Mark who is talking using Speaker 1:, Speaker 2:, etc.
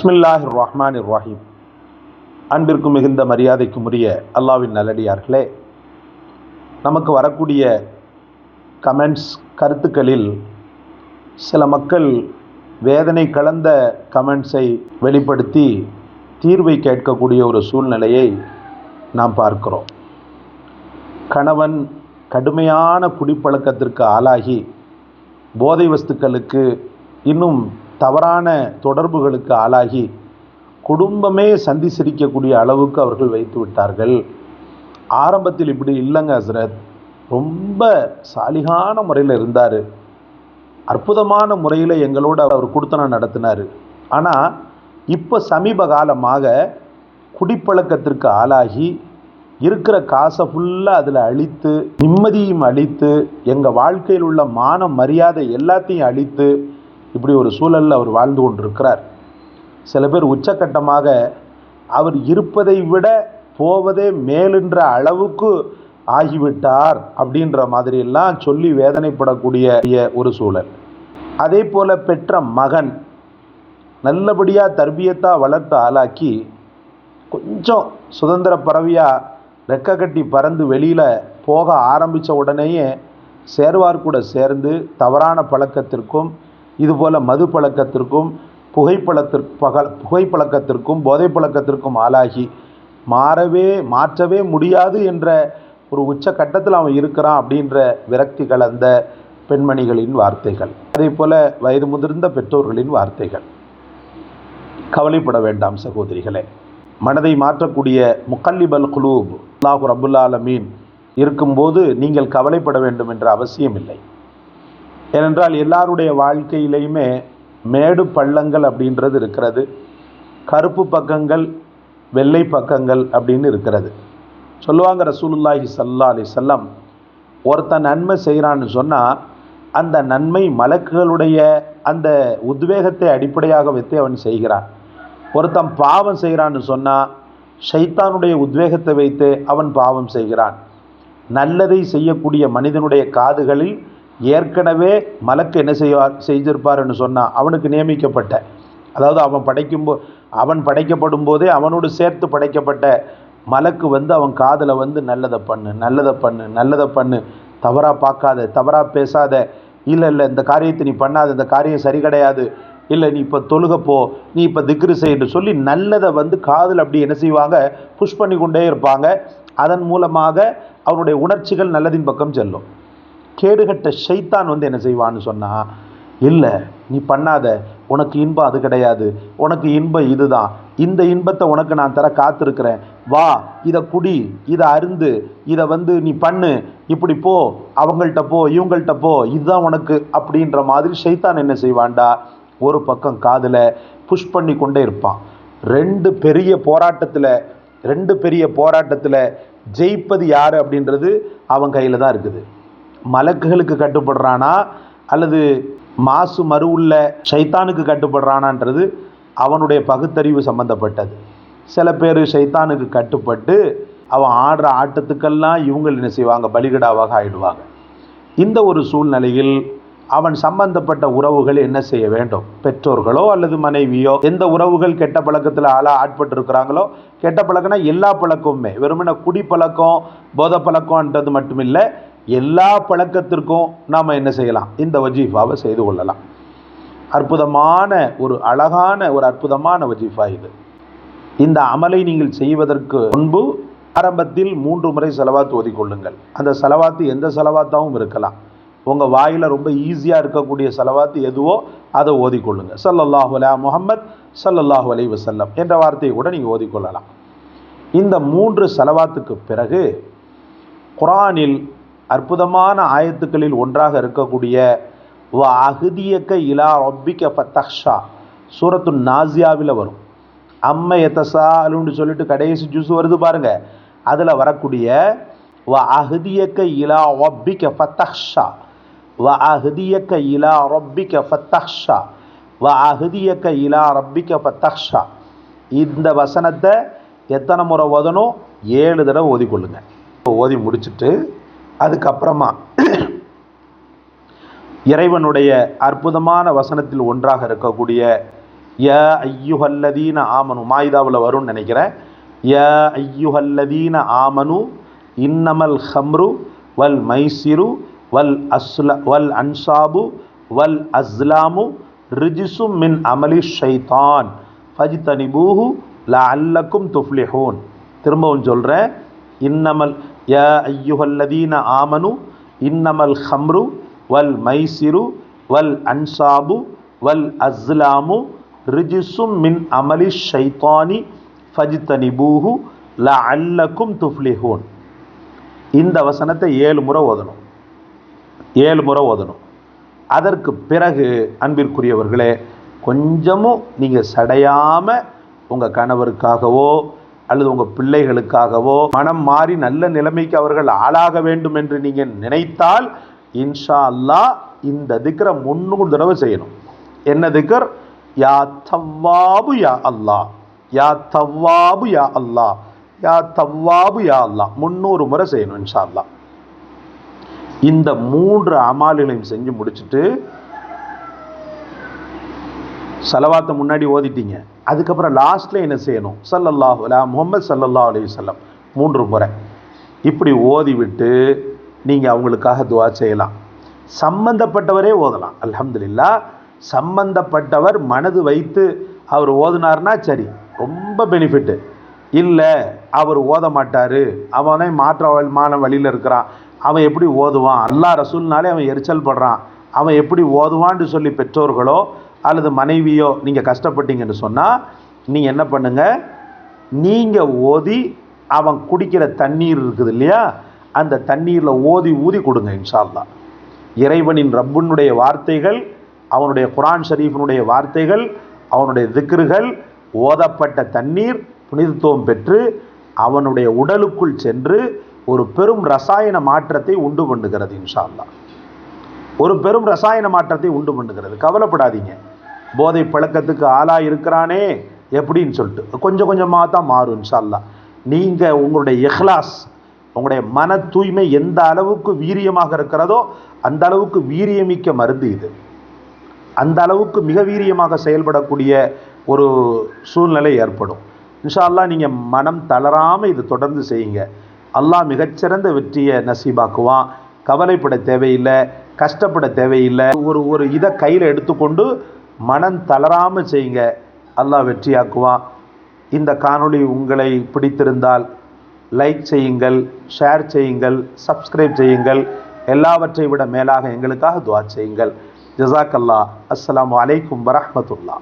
Speaker 1: பிஸ்மில்லாஹ் ரஹ்மான் ரஹீம் அன்பிற்கும் மிகுந்த மரியாதைக்கும் உரிய அல்லாவின் நல்லடியார்களே நமக்கு வரக்கூடிய கமெண்ட்ஸ் கருத்துக்களில் சில மக்கள் வேதனை கலந்த கமெண்ட்ஸை வெளிப்படுத்தி தீர்வை கேட்கக்கூடிய ஒரு சூழ்நிலையை நாம் பார்க்கிறோம். கணவன் கடுமையான குடிப்பழக்கத்திற்கு ஆளாகி போதை வஸ்துக்களுக்கு இன்னும் தவறான தொடர்புகளுக்கு ஆளாகி குடும்பமே சந்தி சிரிக்கக்கூடிய அளவுக்கு அவர்கள் வைத்து விட்டார்கள். ஆரம்பத்தில் இப்படி இல்லைங்க ஹசரத். ரொம்ப சாலிகான முறையில் இருந்தார். அற்புதமான முறையில் எங்களோட அவர் கொடுத்தனா நடத்தினார். ஆனால் இப்போ சமீப காலமாக குடிப்பழக்கத்திற்கு ஆளாகி இருக்கிற காசை ஃபுல்லாக அதில் அழித்து நிம்மதியும் அழித்து எங்கள் வாழ்க்கையில் உள்ள மான மரியாதை எல்லாத்தையும் அழித்து இப்படி ஒரு சூழலில் அவர் வாழ்ந்து கொண்டிருக்கிறார். சில பேர் உச்சக்கட்டமாக அவர் இருப்பதை விட போவதே மேலின்ற அளவுக்கு ஆகிவிட்டார் அப்படின்ற மாதிரியெல்லாம் சொல்லி வேதனைப்படக்கூடிய ஒரு சூழல். அதே போல் பெற்ற மகன் நல்லபடியாக தர்பியத்தாக வளர்த்து ஆளாக்கி கொஞ்சம் சுதந்திர பறவையாக ரெக்க கட்டி பறந்து வெளியில் போக ஆரம்பித்த உடனேயே சேர்வார் கூட சேர்ந்து தவறான பழக்கத்திற்கும் இதுபோல் மது பழக்கத்திற்கும் புகைப்பழத்திற்கு பக புகைப்பழக்கத்திற்கும் போதை பழக்கத்திற்கும் ஆளாகி மாறவே மாற்றவே முடியாது என்ற ஒரு உச்ச கட்டத்தில் அவன் இருக்கிறான் அப்படின்ற விரக்தி கலந்த பெண்மணிகளின் வார்த்தைகள். அதே போல் வயது முதிர்ந்த பெற்றோர்களின் வார்த்தைகள். கவலைப்பட வேண்டாம் சகோதரிகளே. மனதை மாற்றக்கூடிய முக்கல்லிபல் குலூப் அல்லாஹு ரபுல்லாலமீன் இருக்கும்போது நீங்கள் கவலைப்பட வேண்டும் என்ற அவசியம் இல்லை ஏனென்றால் எல்லாருடைய வாழ்க்கையிலையுமே மேடு பள்ளங்கள் அப்படின்றது இருக்கிறது. கருப்பு பக்கங்கள் வெள்ளை பக்கங்கள் அப்படின்னு இருக்கிறது. சொல்லுவாங்க ரசூலுல்லாஹி சல்லா அலி செல்லம் ஒருத்தன் நன்மை செய்கிறான்னு சொன்னால் அந்த நன்மை மலக்குகளுடைய அந்த உத்வேகத்தை அடிப்படையாக வைத்து அவன் செய்கிறான். ஒருத்தன் பாவம் செய்கிறான்னு சொன்னால் ஷைத்தானுடைய உத்வேகத்தை வைத்து அவன் பாவம் செய்கிறான். நல்லதை செய்யக்கூடிய மனிதனுடைய காதுகளில் ஏற்கனவே மலக்கு என்ன செய்வார் செய்திருப்பார்னு சொன்னால் அவனுக்கு நியமிக்கப்பட்ட. அதாவது அவன் படைக்கும் போ அவன் படைக்கப்படும் போதே அவனோடு சேர்த்து படைக்கப்பட்ட மலக்கு வந்து அவன் காதில் வந்து நல்லதை பண்ணு நல்லதை பண்ணு நல்லதை பண்ணு. தவறாக பார்க்காத தவறாக பேசாத. இல்லை இல்லை இந்த காரியத்தை நீ பண்ணாத இந்த காரியம் சரி கிடையாது. இல்லை நீ இப்போ தொழுக போ நீ இப்போ திக்ரு செய்யு சொல்லி நல்லதை வந்து காதில் அப்படி என்ன செய்வாங்க? புஷ் பண்ணி கொண்டே இருப்பாங்க. அதன் மூலமாக அவனுடைய உணர்ச்சிகள் நல்லதின் பக்கம் செல்லும். கேடுகட்ட ஷைத்தான் வந்து என்ன செய்வான்னு சொன்னால் இல்லை நீ பண்ணாத. உனக்கு இன்பம் அது கிடையாது. உனக்கு இன்பம் இதுதான். இந்த இன்பத்தை உனக்கு நான் தர காத்திருக்கிறேன். வா இதை குடி இதை அருந்து இதை வந்து நீ பண்ணு. இப்படி போ அவங்கள்ட்ட போ இவங்கள்ட்ட போ. இதுதான் உனக்கு. அப்படின்ற மாதிரி ஷைத்தான் என்ன செய்வான்டா? ஒரு பக்கம் காதில் புஷ் பண்ணி கொண்டே இருப்பான். ரெண்டு பெரிய போராட்டத்தில் ரெண்டு பெரிய போராட்டத்தில் ஜெயிப்பது யார் அப்படின்றது அவன் கையில் தான் இருக்குது. மலக்குகளுக்கு கட்டுப்படுறானா? அல்லது மாசு மறு உள்ள சைத்தானுக்கு கட்டுப்படுறானான்றது அவனுடைய பகுத்தறிவு சம்பந்தப்பட்டது. சில பேர் சைத்தானுக்கு கட்டுப்பட்டு அவன் ஆடுற ஆட்டத்துக்கெல்லாம் இவங்க என்ன செய்வாங்க? பலிகடாவாக ஆயிடுவாங்க. இந்த ஒரு சூழ்நிலையில் அவன் சம்பந்தப்பட்ட உறவுகள் என்ன செய்ய வேண்டும்? பெற்றோர்களோ அல்லது மனைவியோ? எந்த உறவுகள் கெட்ட பழக்கத்தில் ஆளாக ஆட்பட்டு இருக்கிறாங்களோ கெட்ட பழக்கம்னா எல்லா பழக்கமுமே. வெறுமன குடி பழக்கம் போத பழக்கம்ன்றது மட்டுமில்லை. எல்லா பழக்கத்திற்கும் நாம் என்ன செய்யலாம்? இந்த வஜீஃபாவை செய்து கொள்ளலாம். அற்புதமான ஒரு அழகான ஒரு அற்புதமான வஜீஃபா இது. இந்த அமலை நீங்கள் செய்வதற்கு முன்பு ஆரம்பத்தில் மூன்று முறை செலவாத்து ஒதுக்கொள்ளுங்கள் அந்த செலவாத்து எந்த செலவாத்தாவும் இருக்கலாம். உங்கள் வாயில் ரொம்ப ஈஸியாக இருக்கக்கூடிய செலவாத்து எதுவோ அதை ஓதிக்கொள்ளுங்க சல்லல்லாஹு அலா முகமத் சல்லல்லாஹு அலை வசல்லம் என்ற வார்த்தையை கூட நீங்கள் ஓதிக்கொள்ளலாம் இந்த மூன்று செலவாத்துக்கு பிறகு குரானில் அற்புதமான ஆயத்துக்களில் ஒன்றாக இருக்கக்கூடிய வ அகுதியக்க இலா ரொப்பிக்க பத்தக்ஷா சூரத்து நாசியாவில் வரும். அம்ம எத்தசா அலுன்னு சொல்லிட்டு கடைசி ஜூஸ் வருது பாருங்க. அதில் வரக்கூடிய வ அகுதியக்க இலா ரொப்பிக்க பத்தக்ஷா வ அஹ்தியக்க இலா ரொப்பிக்க ஃபத்தஹ்ஷா. வ அஹ்தியக்க இலா ரப்பிக்க ஃபத்தஹ்ஷா. இந்த வசனத்தை எத்தனை முறை ஓதணும்? ஏழு தடவை ஓதிக்கொள்ளுங்க. ஓதி முடிச்சுட்டு அதுக்கப்புறமா இறைவனுடைய அற்புதமான வசனத்தில் ஒன்றாக இருக்கக்கூடிய ய ஐயுஹல்லதீன ஆமனு மாயுதாவில் வரும்னு நினைக்கிறேன். ய ஐயுஹல்லதீன ஆமனு இன்னமல் ஹம்ரு வல் மைசிரு வல் அஸ்ல வல் அன்சாபு வல் அஸ்லாமு ரிஜிசு மின் அமலி ஷைத்தான். ஃபஜ்தனிபூஹு அல்லக்கும் துஃப்லிஹூன். திரும்பவும் சொல்கிறேன் இன்னமல் யா ஐயுஹல்லதீன ஆமனு இன்னமல் ஹம்ரு வல் மைசிரு வல் அன்சாபு வல் அஸ்லாமு ரிஜிசும் மின் அமலி ஷைத்தானி ஃபஜ்தனிபூஹு அல்லக்கும் துஃப்லிஹூன் இந்த வசனத்தை ஏழு முறை ஓதணும். ஏழு முறை ஓதணும். அதற்கு பிறகு அன்பிற்குரியவர்களே கொஞ்சமும் நீங்கள் சடையாமல் உங்கள் கணவருக்காகவோ அல்லது உங்கள் பிள்ளைகளுக்காகவோ மனம் மாறி நல்ல நிலைமைக்கு அவர்கள் ஆளாக வேண்டும் என்று நீங்கள் நினைத்தால் இன்ஷா அல்லாஹ் இந்த திக்கரை முன்னூறு தடவை செய்யணும். என்ன திக்கர் யா தவ்வாபு யா அல்லாஹ். யா தவ்வாபு யா அல்லாஹ். யா தவ்வாபு யா அல்லாஹ். முந்நூறு முறை செய்யணும் இன்ஷா அல்லாஹ் இந்த மூன்று அமால்களையும் செஞ்சு முடிச்சுட்டு செலவாத்தை முன்னாடி ஓதிட்டீங்க. அதுக்கப்புறம் லாஸ்ட்டில் என்ன செய்யணும்? சல்லல்லாஹு அலா முகமது சல்லல்லா அலி வல்லம் மூன்று முறை. இப்படி ஓதி விட்டு நீங்கள் அவங்களுக்காக துவா செய்யலாம். சம்பந்தப்பட்டவரே ஓதலாம். அல்ஹம்துலில்லா சம்பந்தப்பட்டவர் மனது வைத்து அவர் ஓதுனார்னா சரி ரொம்ப பெனிஃபிட்டு இல்லை அவர் ஓத மாட்டார். அவனே மாற்றமான வழியில் இருக்கிறான். அவன் எப்படி ஓதுவான்? அல்லா ரசூல்னாலே அவன் எரிச்சல் படுறான். அவன் எப்படி ஓதுவான்னு சொல்லி பெற்றோர்களோ அல்லது மனைவியோ நீங்கள் கஷ்டப்பட்டீங்கன்னு சொன்னால் நீங்கள் என்ன பண்ணுங்கள் நீங்கள் ஓதி அவன் குடிக்கிற தண்ணீர் இருக்குது இல்லையா? அந்த தண்ணீரில் ஓதி ஊதி கொடுங்க இன்ஷால்லா இறைவனின் ரப்புனுடைய வார்த்தைகள் அவனுடைய குரான் ஷரீஃபினுடைய வார்த்தைகள் அவனுடைய திக்ருகள் ஓதப்பட்ட தண்ணீர் புனிதத்துவம் பெற்று அவனுடைய உடலுக்குள் சென்று ஒரு பெரும் ரசாயன மாற்றத்தை உண்டு பண்ணுகிறது இன்ஷால்லா ஒரு பெரும் ரசாயன மாற்றத்தை உண்டு பண்ணுகிறது. கவலைப்படாதீங்க. போதை பழக்கத்துக்கு ஆளாக இருக்கிறானே எப்படின்னு சொல்லிட்டு. கொஞ்சம் கொஞ்சமாக தான் மாறும் இன்ஷா நீங்கள் உங்களுடைய இஹ்லாஸ் உங்களுடைய மன தூய்மை எந்த அளவுக்கு வீரியமாக இருக்கிறதோ அந்த அளவுக்கு வீரியமிக்க மருந்து இது. அந்த அளவுக்கு மிக வீரியமாக செயல்படக்கூடிய ஒரு சூழ்நிலை ஏற்படும். இன்ஷால்லா நீங்கள் மனம் தளராமல் இது தொடர்ந்து செய்யுங்க. அல்லாஹ் மிகச்சிறந்த வெற்றியை நசீபாக்குவான். கவலைப்பட தேவையில்லை கஷ்டப்பட தேவையில்லை. ஒரு ஒரு இதை கையில் எடுத்துக்கொண்டு மனம் தளராமல் செய்யுங்க. அல்லாஹ் வெற்றியாக்குவான். இந்த காணொளி உங்களை பிடித்திருந்தால் லைக் செய்யுங்கள் ஷேர் செய்யுங்கள் சப்ஸ்கிரைப் செய்யுங்கள். எல்லாவற்றை விட மேலாக எங்களுக்காக துவா செய்யுங்கள். ஜசாக் அல்லா அஸ்லாம் வலைக்கும் வரமத்துல்லா